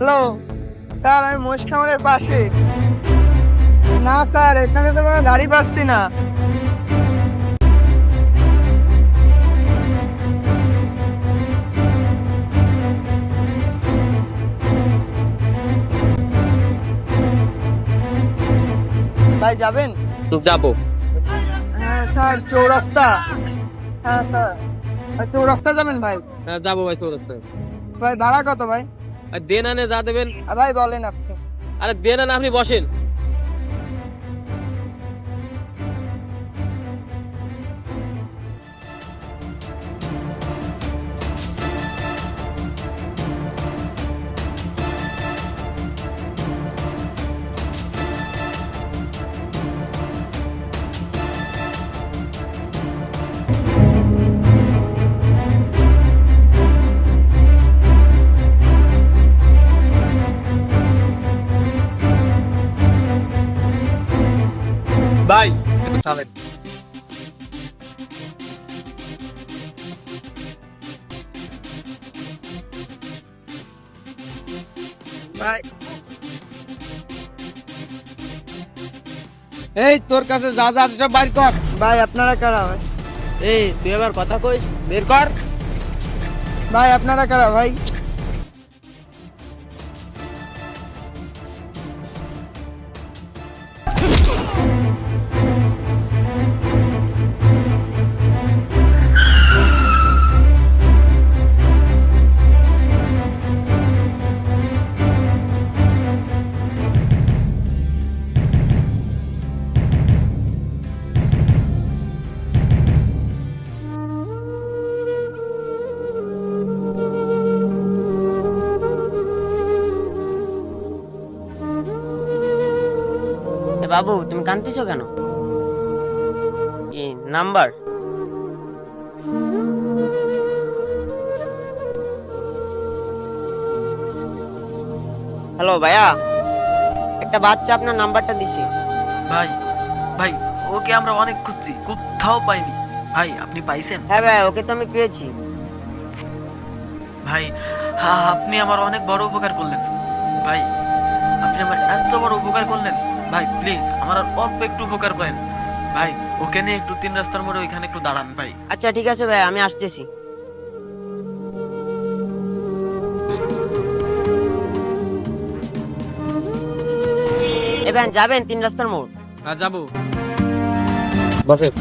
Hello sir আমি মোষ খামারের পাশে না স্যার এখানে তো কোনো গাড়ি পাচ্ছি না। ভাই যাবেন? যাব। হ্যাঁ স্যার চৌরাস্তা। হ্যাঁ স্যার চৌরাস্তা যাবেন ভাই? হ্যাঁ যাব ভাই চৌরাস্তা ভাই ভাড়া কত ভাই? দেন আনে যা দেবেন। ভাই বলেন আপনি। আরে দেন আনে আপনি বসেন। একটু থামেন ভাই এই তোর কাছে যা যা আছে সব বাইর কর। ভাই আপনারা কারা ভাই? এই তুই আবার কথা কইস বের কর। ভাই আপনারা কারা ভাই? বাবু তুমি কাঁদতেছো কেন? নাম্বার। হ্যালো ভাইয়া একটা বাচ্চা আপনার নাম্বারটা দিছে। ভাই ভাই ওকে আমরা অনেক খুঁজছি কোথাও পাইনি। ভাই আপনি পাইছেন? হ্যাঁ ভাই ওকে তো আমি পেয়েছি। ভাই হ্যাঁ আপনি আমার অনেক বড় উপকার করলেন। ভাই আপনি আমার এত বড় উপকার করলেন। ভাই প্লিজ আমার আর অল্প একটু উপকার করেন। ভাই ওকে নিয়ে একটু তিন রাস্তার মোড়ে ওইখানে একটু দাঁড়ান ভাই। আচ্ছা ঠিক আছে ভাই আমি আসতেছি। এবার যাবেন তিন রাস্তার মোড়? হ্যাঁ যাব। বসেন।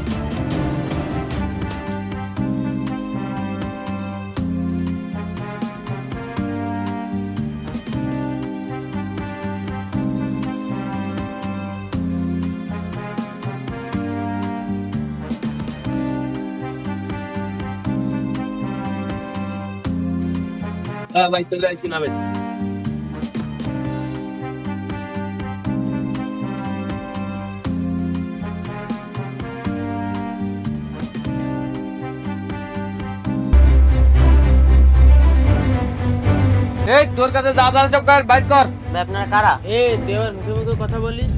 হ্যাঁ ভাই চলে আসছি নামেন এই তোর কাছে যা যা আছে সব কর বাইর কর। ভাই আপনারা কারা? এ তুই আবার মুখে মুখে কথা বলিস?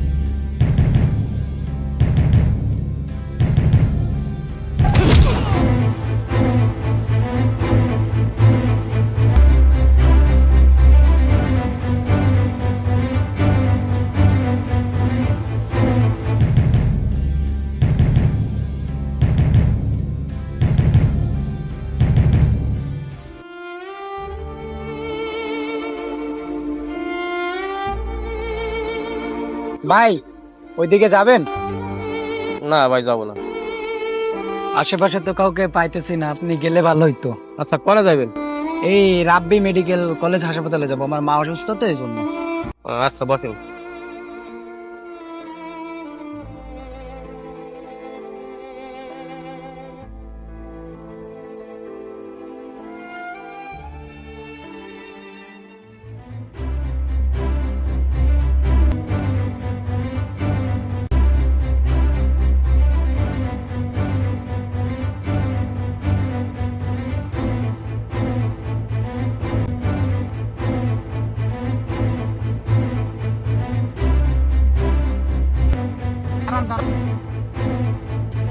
ভাই ওইদিকে যাবেন? না ভাই যাব না। আশেপাশে তো কাউকে পাইতেছি না আপনি গেলে ভালো হইতো আচ্ছা কোনে যাবেন এই রাব্বি মেডিকেল কলেজ হাসপাতালে যাব আমার মা অসুস্থ তো এই জন্য। আচ্ছা বসেন।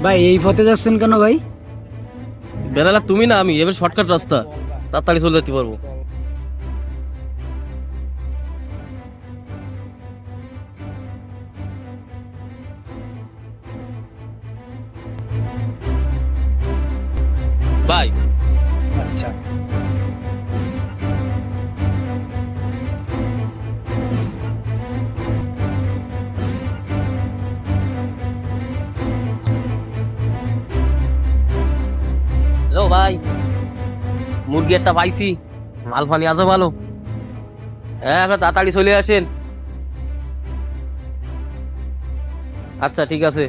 ভাই, এই পথে যাচ্ছেন কেন ভাই? বেড়ালা, তুমি না আমি, এবার শর্টকাট রাস্তা। তাড়াতাড়ি চলে যেতে পারব। ভাই। মুরগি একটা পাইছি। মাল ফানি আছো ভালো। হ্যাঁ আপনার তাড়াতাড়ি চলে আসেন। আচ্ছা ঠিক আছে।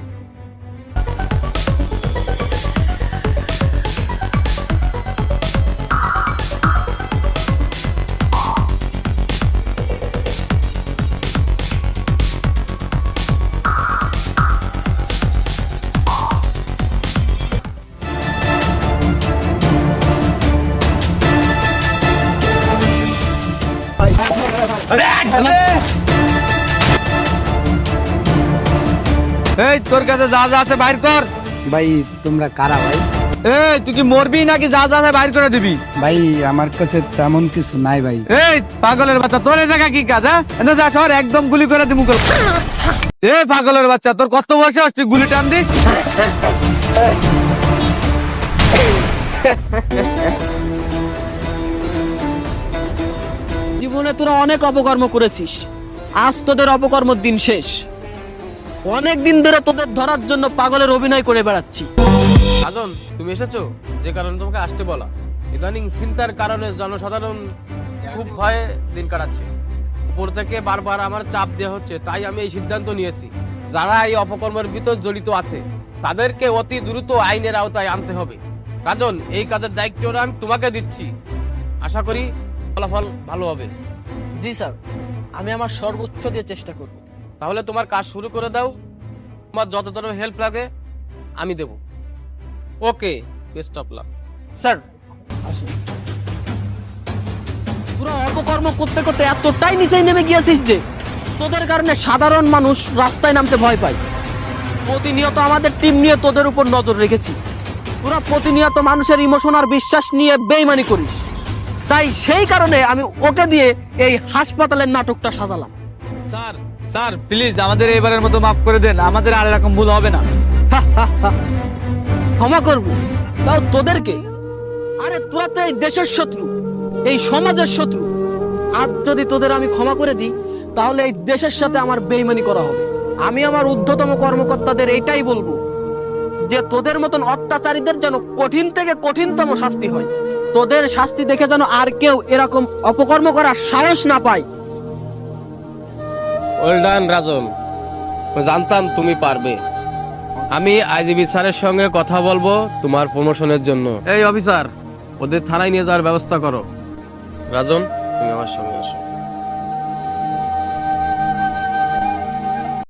এই তোর কাছে যা যা আছে বাইর কর। ভাই তোমরা কারা ভাই? এই তুই কি মরবি নাকি যা যা আছে বাইর করে দিবি? ভাই আমার কাছে তেমন কিছু নাই ভাই। এই পাগলের বাচ্চা তোর জায়গা কি কাজ হ্যাঁ? যা সর একদম গুলি করে দিমু করে এ পাগলের বাচ্চা তোর কত বয়সে তুই গুলি টান দিস। জীবনে তোরা অনেক অপকর্ম করেছিস। আজ তোদের অপকর্ম দিন শেষ। অনেক দিন ধরে তোদের ধরার জন্য পাগলের অভিনয় করে বেড়াচ্ছি। রাজন তুমি এসেছ? যে কারণে তোমাকে আসতে বলা। ইদানিং চিন্তার কারণে জনসাধারণ খুব ভয়ে দিন কাটাচ্ছে। উপর থেকে বারবার আমার চাপ দেওয়া হচ্ছে তাই আমি এই সিদ্ধান্ত নিয়েছি। যারা এই অপকর্মের ভিতর জড়িত আছে তাদেরকে অতি দ্রুত আইনের আওতায় আনতে হবে। রাজন এই কাজের দায়িত্বটা আমি তোমাকে দিচ্ছি। আশা করি ফলাফল ভালো হবে। জি স্যার আমি আমার সর্বোচ্চ দিয়ে চেষ্টা করব। তাহলে তোমার কাজ শুরু করে দাও। তোমার যত ধরনের হেল্প লাগে, আমি দেব। Okay best of luck sir পুরো অপকর্ম করতে করতে এতটাই নিচে নেমে গিয়েছিস যে, তোদের কারণে সাধারণ মানুষ রাস্তায় নামতে ভয় পায়। প্রতিনিয়ত আমাদের টিম নিয়ে তোদের উপর নজর রেখেছি। তোরা প্রতিনিয়ত মানুষের ইমোশন আর বিশ্বাস নিয়ে বেইমানি করিস। তাই সেই কারণে আমি ওকে দিয়ে এই হাসপাতালের নাটকটা সাজালাম। স্যার স্যার প্লিজ আমাদের এবারের মতো মাফ করে দেন। আমাদের আর এরকম ভুল হবে না। ক্ষমা করব। তাও তোদেরকে? আরে, তোরা তো এই দেশের শত্রু, এই সমাজের শত্রু। আর যদি তোদের আমি ক্ষমা করে দিই, তাহলে এই দেশের সাথে আমার বেইমানি করা হবে। আমি আমার ঊর্ধ্বতম কর্মকর্তাদের এটাই বলব, যে তোদের মতন অত্যাচারীদের যেন কঠিন থেকে কঠিনতম শাস্তি হয়। তোদের শাস্তি দেখে যেন আর কেউ এরকম অপকর্ম করার সাহস না পায়। ওয়েল ডান রাজন জানতাম তুমি পারবে। আমি আইজিবি স্যারের সঙ্গে কথা বলব তোমার প্রমোশনের জন্য। এই অফিসার ওদের থানায় নিয়ে যাওয়ার ব্যবস্থা করো। রাজন তুমি আমার সঙ্গে আসো।